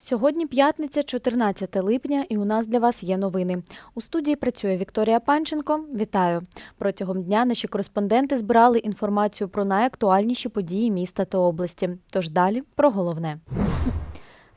Сьогодні п'ятниця, 14 липня, і у нас для вас є новини. У студії працює Вікторія Панченко. Вітаю! Протягом дня наші кореспонденти збирали інформацію про найактуальніші події міста та області. Тож далі про головне.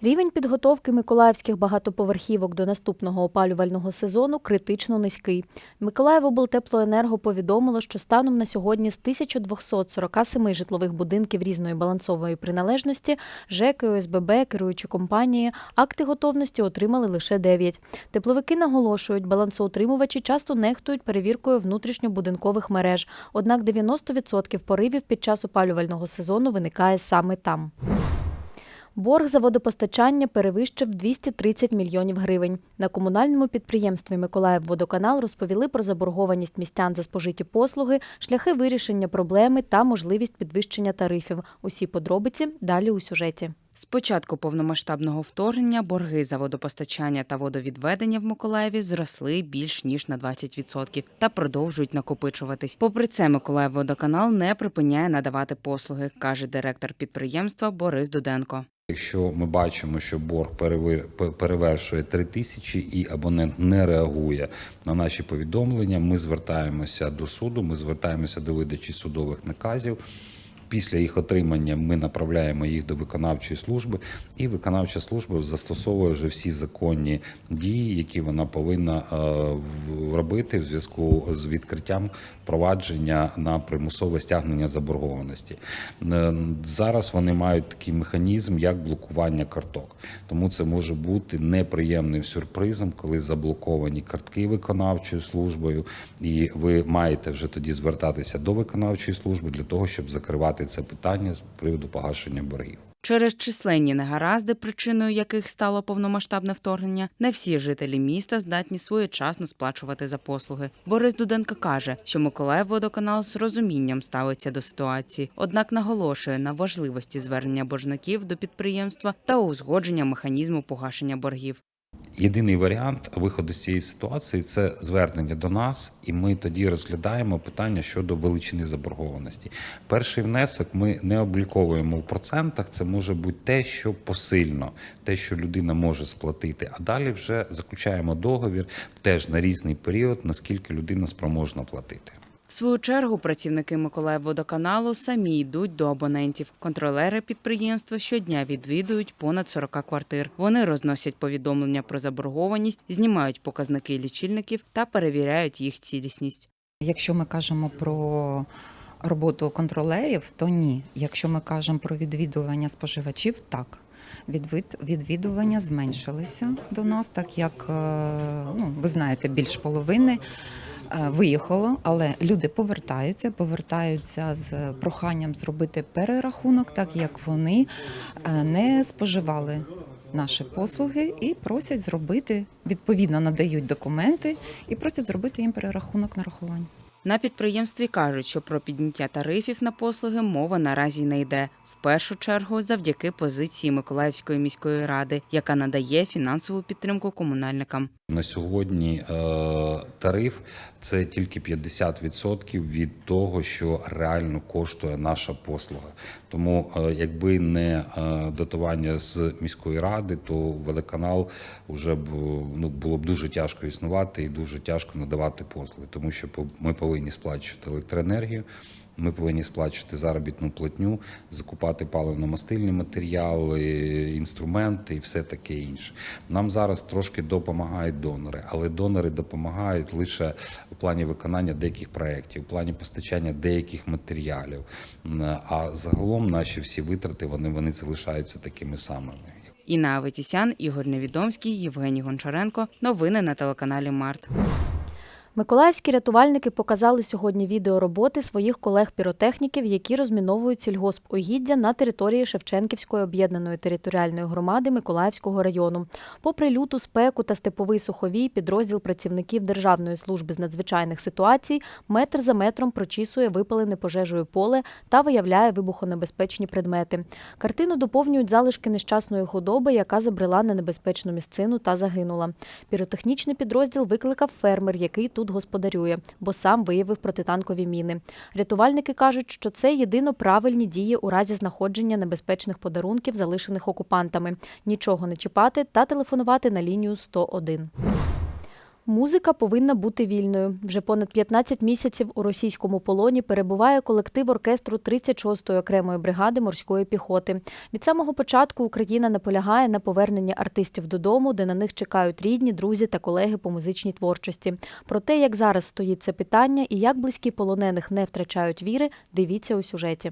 Рівень підготовки миколаївських багатоповерхівок до наступного опалювального сезону критично низький. Миколаївоблтеплоенерго повідомило, що станом на сьогодні з 1247 житлових будинків різної балансової приналежності ЖЕКи, ОСББ, керуючі компанії акти готовності отримали лише 9. Тепловики наголошують, балансоутримувачі часто нехтують перевіркою внутрішньобудинкових мереж. Однак 90% поривів під час опалювального сезону виникає саме там. Борг за водопостачання перевищив 230 мільйонів гривень. На комунальному підприємстві Миколаївводоканал розповіли про заборгованість містян за спожиті послуги, шляхи вирішення проблеми та можливість підвищення тарифів. Усі подробиці далі у сюжеті. З початку повномасштабного вторгнення борги за водопостачання та водовідведення в Миколаєві зросли більш ніж на 20% та продовжують накопичуватись. Попри це, Миколаївводоканал не припиняє надавати послуги, каже директор підприємства Борис Дуденко. Якщо ми бачимо, що борг перевершує 3 тисячі і абонент не реагує на наші повідомлення, ми звертаємося до суду, ми звертаємося до видачі судових наказів. Після їх отримання ми направляємо їх до виконавчої служби, і виконавча служба застосовує вже всі законні дії, які вона повинна е, робити в зв'язку з відкриттям провадження на примусове стягнення заборгованості. Е, Зараз вони мають такий механізм, як блокування карток. Тому це може бути неприємним сюрпризом, коли заблоковані картки виконавчою службою, і ви маєте вже тоді звертатися до виконавчої служби для того, щоб закривати це питання з приводу погашення боргів. Через численні негаразди, причиною яких стало повномасштабне вторгнення, не всі жителі міста здатні своєчасно сплачувати за послуги. Борис Дуденко каже, що Миколаїв водоканал з розумінням ставиться до ситуації, однак наголошує на важливості звернення боржників до підприємства та узгодження механізму погашення боргів. Єдиний варіант виходу з цієї ситуації це звернення до нас, і ми тоді розглядаємо питання щодо величини заборгованості. Перший внесок ми не обліковуємо в процентах. Це може бути те, що посильно, те, що людина може сплатити. А далі вже заключаємо договір теж на різний період, наскільки людина спроможна платити. В свою чергу працівники Миколаївводоканалу самі йдуть до абонентів. Контролери підприємства щодня відвідують понад 40 квартир. Вони розносять повідомлення про заборгованість, знімають показники лічильників та перевіряють їх цілісність. Якщо ми кажемо про роботу контролерів, то ні. Якщо ми кажемо про відвідування споживачів, так. Відвід, відвідування зменшилися до нас, так як е, ну, ви знаєте, більш половини виїхало, але люди повертаються, повертаються з проханням зробити перерахунок, так як вони е, не споживали наші послуги і просять зробити, відповідно надають документи і просять зробити їм перерахунок нарахування. На підприємстві кажуть, що про підняття тарифів на послуги мова наразі не йде. В першу чергу завдяки позиції Миколаївської міської ради, яка надає фінансову підтримку комунальникам. На сьогодні е, тариф це тільки 50% від того, що реально коштує наша послуга. Тому, е, якби не е, дотування з міської ради, то водоканал вже б ну було б дуже тяжко існувати і дуже тяжко надавати послуги, тому що ми повинні сплачувати електроенергію. Ми повинні сплачувати заробітну платню, закупати паливно-мастильні матеріали, інструменти і все таке інше. Нам зараз трошки допомагають донори, але донори допомагають лише у плані виконання деяких проєктів, у плані постачання деяких матеріалів. А загалом наші всі витрати вони, вони залишаються такими самими. Інна Аветісян, Ігор Невідомський, Євгеній Гончаренко. Новини на телеканалі Март. Миколаївські рятувальники показали сьогодні відео роботи своїх колег-піротехніків, які розміновують сільгоспугіддя на території Шевченківської об'єднаної територіальної громади Миколаївського району. Попри люту спеку та степовий суховій, підрозділ працівників Державної служби з надзвичайних ситуацій метр за метром прочісує випалене пожежею поле та виявляє вибухонебезпечні предмети. Картину доповнюють залишки нещасної худоби, яка забрела на небезпечну місцину та загинула. Піротехнічний підрозділ викликав фермер, який тут тут господарює, бо сам виявив протитанкові міни. Рятувальники кажуть, що це єдино правильні дії у разі знаходження небезпечних подарунків, залишених окупантами. Нічого не чіпати та телефонувати на лінію 101. Музика повинна бути вільною. Вже понад 15 місяців у російському полоні перебуває колектив оркестру 36-ї окремої бригади морської піхоти. Від самого початку Україна наполягає на поверненні артистів додому, де на них чекають рідні, друзі та колеги по музичній творчості. Про те, як зараз стоїть це питання і як близькі полонених не втрачають віри, дивіться у сюжеті.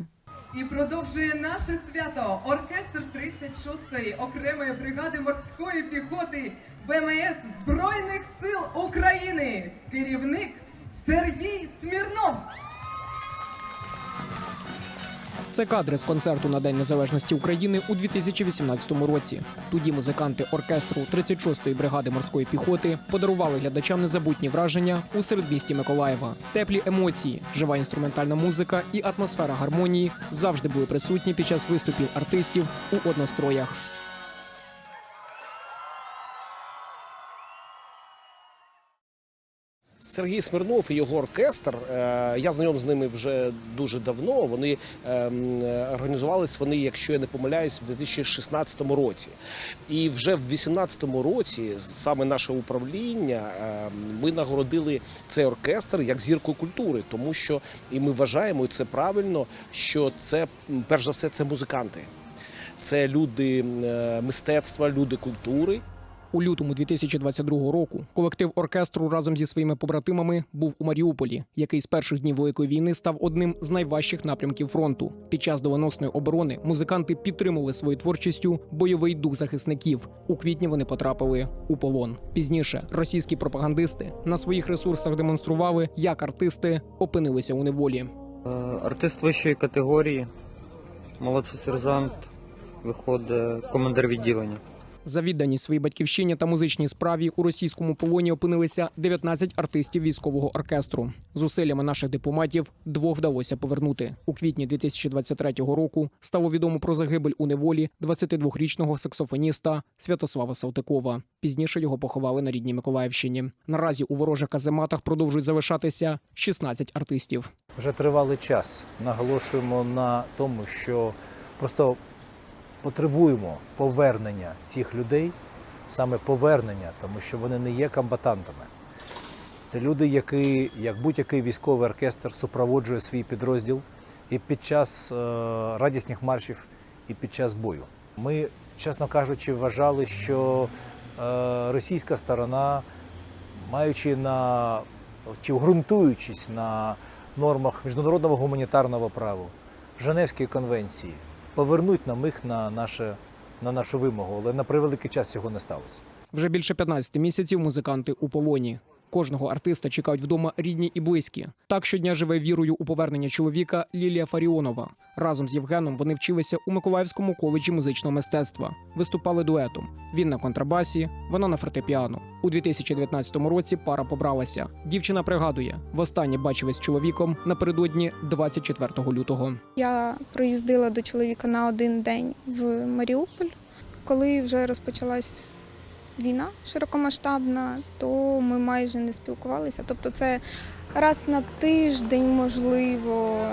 І продовжує наше свято оркестр 36-ї окремої бригади морської піхоти ВМС Збройних сил України. Керівник Сергій Смірнов. Це кадри з концерту на День Незалежності України у 2018 році. Тоді музиканти оркестру 36-ї бригади морської піхоти подарували глядачам незабутні враження у середмісті Миколаєва. Теплі емоції, жива інструментальна музика і атмосфера гармонії завжди були присутні під час виступів артистів у одностроях. Сергій Смирнов і його оркестр. е, Я знайом з ними вже дуже давно. Вони ем, організувались вони, якщо я не помиляюсь, в 2016 році. І вже в 2018 році саме наше управління ем, ми нагородили цей оркестр як зірку культури, тому що і ми вважаємо, і це правильно, що це перш за все це музиканти. Це люди е, мистецтва, люди культури. У лютому 2022 року колектив оркестру разом зі своїми побратимами був у Маріуполі, який з перших днів великої війни став одним з найважчих напрямків фронту. Під час доленосної оборони музиканти підтримували своєю творчістю бойовий дух захисників. У квітні вони потрапили у полон. Пізніше російські пропагандисти на своїх ресурсах демонстрували, як артисти опинилися у неволі. Е, Артист вищої категорії, молодший сержант, виходить командир відділення. За відданість своїй батьківщині та музичній справі у російському полоні опинилися 19 артистів військового оркестру. Зусиллями наших дипломатів двох вдалося повернути. У квітні 2023 року стало відомо про загибель у неволі 22-річного саксофоніста Святослава Салтикова. Пізніше його поховали на рідній Миколаївщині. Наразі у ворожих казематах продовжують залишатися 16 артистів. вже тривалий час наголошуємо на тому, що просто потребуємо повернення цих людей, саме повернення, тому що вони не є комбатантами. Це люди, які, як будь-який військовий оркестр, супроводжує свій підрозділ і під час е, радісних маршів, і під час бою. Ми, чесно кажучи, вважали, що е, російська сторона, маючи на чи ґрунтуючись на нормах міжнародного гуманітарного права, Женевської конвенції, повернуть нам їх на, наше, на нашу вимогу, але на превеликий час цього не сталося. Вже більше 15 місяців музиканти у полоні. Кожного артиста чекають вдома рідні і близькі. Так щодня живе вірою у повернення чоловіка Лілія Фаріонова. Разом з Євгеном вони вчилися у Миколаївському коледжі музичного мистецтва. Виступали дуетом. Він на контрабасі, вона на фортепіано. У 2019 році пара побралася. Дівчина пригадує, востаннє бачилась з чоловіком напередодні 24 лютого. Я проїздила до чоловіка на один день в Маріуполь. Коли вже розпочалась війна широкомасштабна, то ми майже не спілкувалися. Тобто це раз на тиждень, можливо,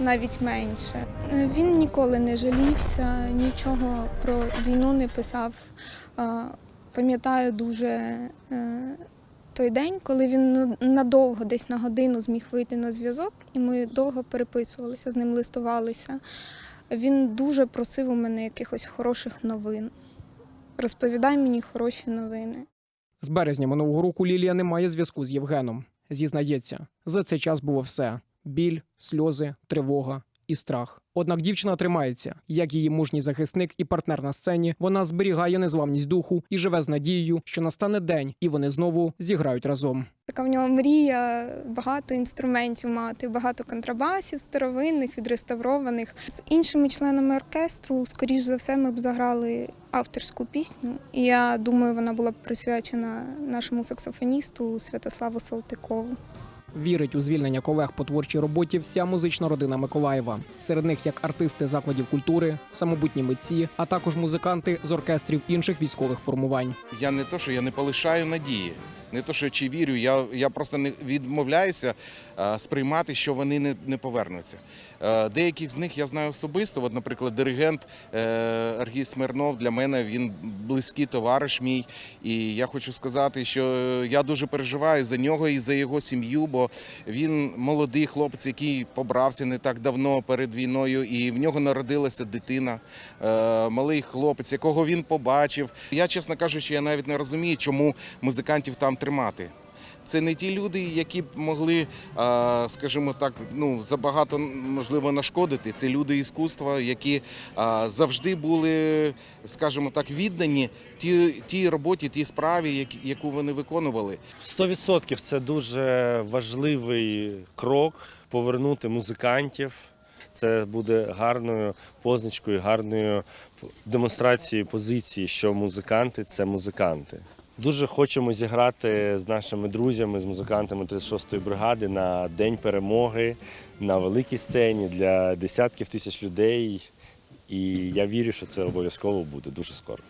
навіть менше. Він ніколи не жалівся, нічого про війну не писав. Пам'ятаю дуже е, той день, коли він надовго, десь на годину, зміг вийти на зв'язок, і ми довго переписувалися, з ним листувалися. Він дуже просив у мене якихось хороших новин. Розповідай мені хороші новини. З березня минулого року Лілія не має зв'язку з Євгеном. Зізнається, за цей час було все: біль, сльози, тривога і страх. Однак дівчина тримається, як її мужній захисник і партнер на сцені. Вона зберігає незламність духу і живе з надією, що настане день, і вони знову зіграють разом. Така в нього мрія багато інструментів мати, багато контрабасів старовинних, відреставрованих. З іншими членами оркестру, скоріш за все, ми б заграли авторську пісню. І я думаю, вона була б присвячена нашому саксофоністу Святославу Салтикову. Вірить у звільнення колег по творчій роботі вся музична родина Миколаєва. Серед них як артисти закладів культури, самобутні митці, а також музиканти з оркестрів інших військових формувань. Я не то, що я не полишаю надії не то, що чи вірю, я, я просто не відмовляюся е, сприймати, що вони не, не повернуться. Е, Деяких з них я знаю особисто. От, наприклад, диригент е, Аргій Смирнов для мене він близький товариш мій. І я хочу сказати, що я дуже переживаю за нього і за його сім'ю, бо він молодий хлопець, який побрався не так давно перед війною, і в нього народилася дитина, малий хлопець, якого він побачив. Я, чесно кажучи, я навіть не розумію, чому музикантів там тримати. Це не ті люди, які б могли, скажімо так, ну забагато можливо нашкодити. Це люди іскусства, які завжди були, скажімо так, віддані тій, тій роботі, тій справі, яку вони виконували. 100% це дуже важливий крок повернути музикантів. Це буде гарною позначкою, гарною демонстрацією позиції, що музиканти це музиканти. Дуже хочемо зіграти з нашими друзями, з музикантами 36-ї бригади на День перемоги на великій сцені для десятків тисяч людей. І я вірю, що це обов'язково буде дуже скоро.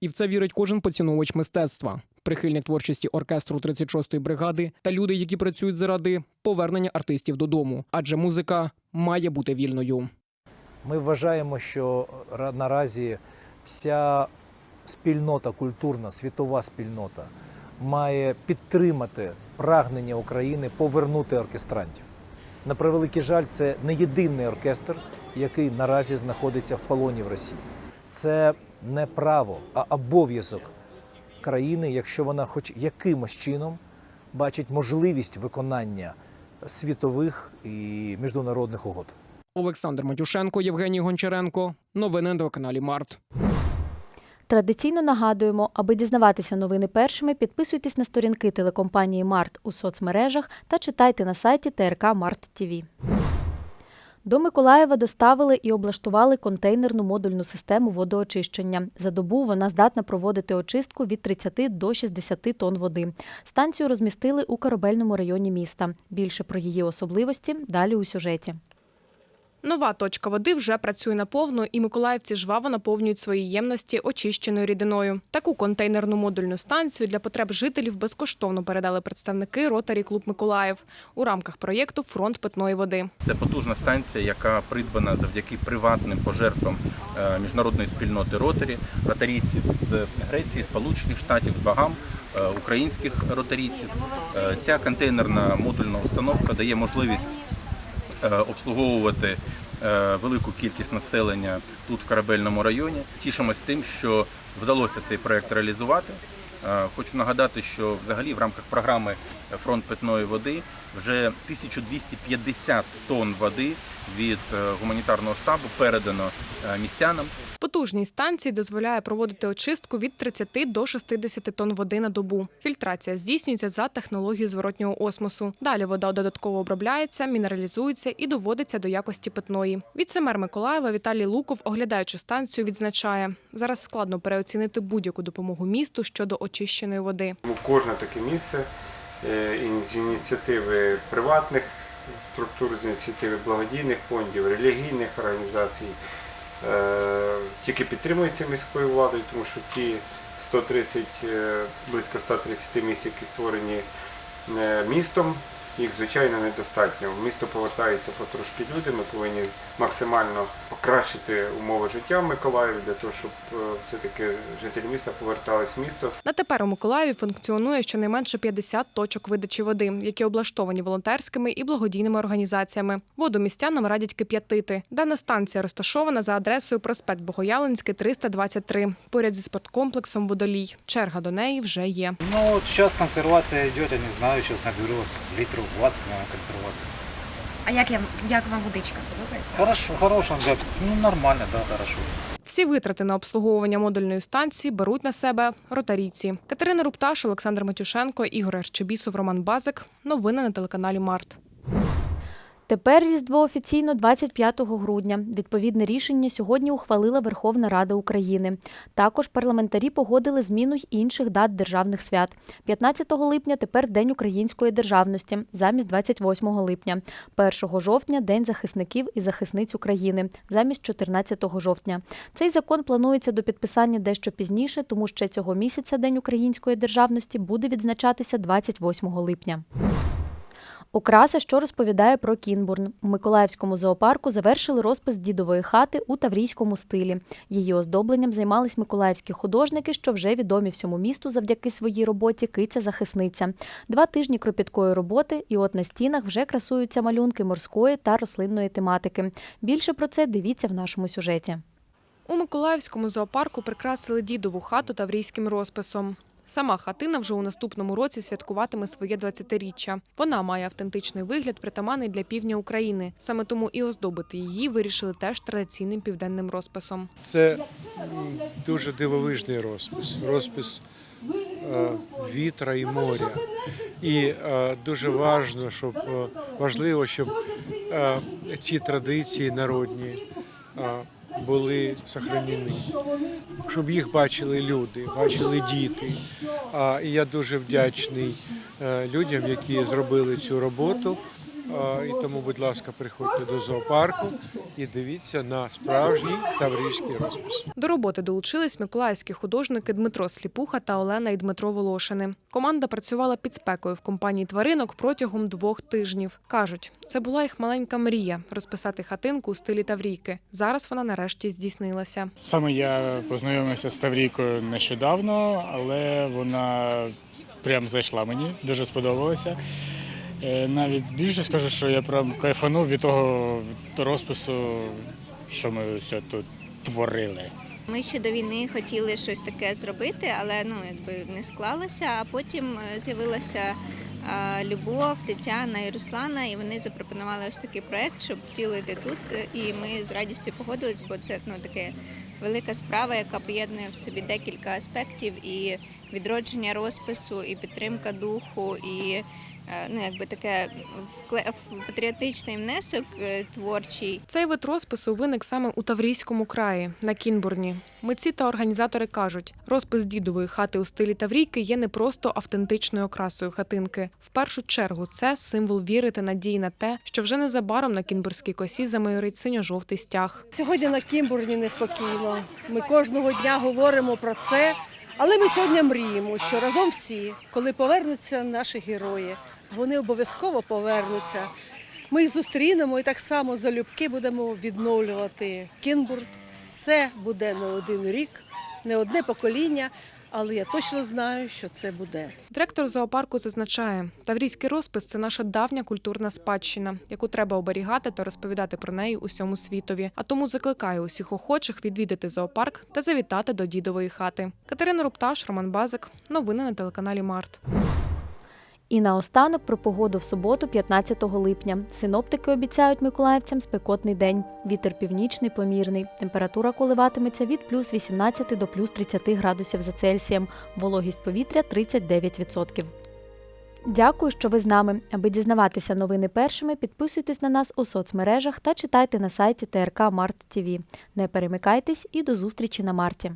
І в це вірить кожен поціновувач мистецтва, прихильник творчості оркестру 36-ї бригади та люди, які працюють заради повернення артистів додому. Адже музика має бути вільною. Ми вважаємо, що наразі вся спільнота культурна, світова спільнота має підтримати прагнення України повернути оркестрантів. На превеликий жаль, це не єдиний оркестр, який наразі знаходиться в полоні в Росії. Це не право, а обов'язок країни, якщо вона хоч якимось чином бачить можливість виконання світових і міжнародних угод. Олександр Матюшенко, Євгеній Гончаренко. Новини на каналі Март. Традиційно нагадуємо, аби дізнаватися новини першими, підписуйтесь на сторінки телекомпанії Март у соцмережах та читайте на сайті ТРК Март ТІВІ. До Миколаєва доставили і облаштували контейнерну модульну систему водоочищення. За добу вона здатна проводити очистку від 30 до 60 тонн води. Станцію розмістили у корабельному районі міста. Більше про її особливості далі у сюжеті. Нова точка води вже працює наповну, і миколаївці жваво наповнюють свої ємності очищеною рідиною. Таку контейнерну модульну станцію для потреб жителів безкоштовно передали представники Ротарі Клуб Миколаїв у рамках проєкту Фронт питної води. Це потужна станція, яка придбана завдяки приватним пожертвам е, міжнародної спільноти ротарі, ротарійців з Греції, Сполучених Штатів, з Багам, е, українських ротарійців. Е, Ця контейнерна модульна установка дає можливість обслуговувати е, велику кількість населення тут в корабельному районі. Тішимось тим, що вдалося цей проект реалізувати. Е, Хочу нагадати, що взагалі в рамках програми Фронт питної води вже 1250 тонн води від е, гуманітарного штабу передано е, містянам. Потужність станції дозволяє проводити очистку від 30 до 60 тонн води на добу. Фільтрація здійснюється за технологією зворотнього осмосу. Далі вода додатково обробляється, мінералізується і доводиться до якості питної. Віце-мер Миколаєва Віталій Луков, оглядаючи станцію, відзначає, зараз складно переоцінити будь-яку допомогу місту щодо очищеної води. Кожне таке місце з ініціативи приватних структур, з ініціативи благодійних фондів, релігійних організацій е, тільки підтримується міською владою, тому що ті 130, е, близько 130 місць, які створені е, містом, їх звичайно недостатньо. В місто повертаються потрошки люди. Ми повинні максимально покращити умови життя в Миколаєві для того, щоб е, все-таки жителі міста повертались в місто. На тепер у Миколаєві функціонує щонайменше 50 точок видачі води, які облаштовані волонтерськими і благодійними організаціями. Воду містянам радять кип'ятити. Дана станція розташована за адресою проспект Богоявленський, 323, поряд зі спорткомплексом Водолій. Черга до неї вже є. Ну, вот сейчас консервация идет, я не знаю, сейчас наберу литров 20, наверное, консервации. А як, я, як вам водичка подобається? Хорошо, хорошо, да, ну нормально, да, хорошо. Всі витрати на обслуговування модульної станції беруть на себе ротарійці. Катерина Рупташ, Олександр Матюшенко, Ігор Арчебісов, Роман Базик. Новини на телеканалі Март. Тепер Різдво офіційно 25 грудня. Відповідне рішення сьогодні ухвалила Верховна Рада України. Також парламентарі погодили зміну й інших дат державних свят. 15 липня тепер День української державності замість 28 липня. 1 жовтня День захисників і захисниць України замість 14 жовтня. Цей закон планується до підписання дещо пізніше, тому ще цього місяця День української державності буде відзначатися 28 липня. Окраса, що розповідає про Кінбурн. У Миколаївському зоопарку завершили розпис дідової хати у таврійському стилі. Її оздобленням займались миколаївські художники, що вже відомі всьому місту завдяки своїй роботі Киця-захисниця. Два тижні кропіткої роботи, і от на стінах вже красуються малюнки морської та рослинної тематики. Більше про це дивіться в нашому сюжеті. У Миколаївському зоопарку прикрасили дідову хату таврійським розписом. Сама хатина вже у наступному році святкуватиме своє 20-річчя. Вона має автентичний вигляд, притаманний для півдня України. Саме тому і оздобити її вирішили теж традиційним південним розписом. Це дуже дивовижний розпис, розпис е, вітра і моря. І е, дуже важливо, щоб, е, важливо, щоб е, ці традиції народні е, були сохранені, щоб їх бачили люди, бачили діти. А, і я дуже вдячний е, людям, які зробили цю роботу. І тому, будь ласка, приходьте до зоопарку і дивіться на справжній таврійський розпис. До роботи долучились миколаївські художники Дмитро Сліпуха та Олена і Дмитро Волошини. Команда працювала під спекою в компанії тваринок протягом двох тижнів. кажуть, це була їх маленька мрія розписати хатинку у стилі Таврійки. Зараз вона нарешті здійснилася. Саме я познайомився з Таврійкою нещодавно, але вона прям зайшла мені, дуже сподобалося. Е, Навіть більше скажу, що я прям кайфанув від того розпису, що ми все тут творили. Ми ще до війни хотіли щось таке зробити, але ну якби не склалося. А потім е, з'явилася Любов, Тетяна і Руслана, і вони запропонували ось такий проект, щоб втілити тут. Е, І ми з радістю погодились, бо це ну таке велика справа, яка поєднує в собі декілька аспектів: і відродження розпису, і підтримка духу, і ну якби таке патріотичний внесок е, творчий. Цей вид розпису виник саме у Таврійському краї на Кінбурні. Митці та організатори кажуть, розпис дідової хати у стилі Таврійки є не просто автентичною окрасою хатинки. В першу чергу це символ віри та надії на те, що вже незабаром на Кінбурзькій косі замайорить синьо-жовтий стяг. Сьогодні на Кімбурні неспокійно. Ми кожного дня говоримо про це. Але ми сьогодні мріємо, що разом всі, коли повернуться наші герої, вони обов'язково повернуться. Ми їх зустрінемо і так само залюбки будемо відновлювати Кінбург. Це буде не один рік, не одне покоління, але я точно знаю, що це буде. Директор зоопарку зазначає, таврійський розпис це наша давня культурна спадщина, яку треба оберігати та розповідати про неї усьому світові. А тому закликає усіх охочих відвідати зоопарк та завітати до дідової хати. Катерина Рупташ, Роман Базик. Новини на телеканалі Март. І наостанок про погоду в суботу, 15 липня. Синоптики обіцяють миколаївцям спекотний день. Вітер північний помірний. Температура коливатиметься від плюс 18 до плюс 30 градусів за Цельсієм. Вологість повітря 39%. Дякую, що ви з нами. Аби дізнаватися новини першими, підписуйтесь на нас у соцмережах та читайте на сайті ТРК Март ТВ. Не перемикайтесь і до зустрічі на марті.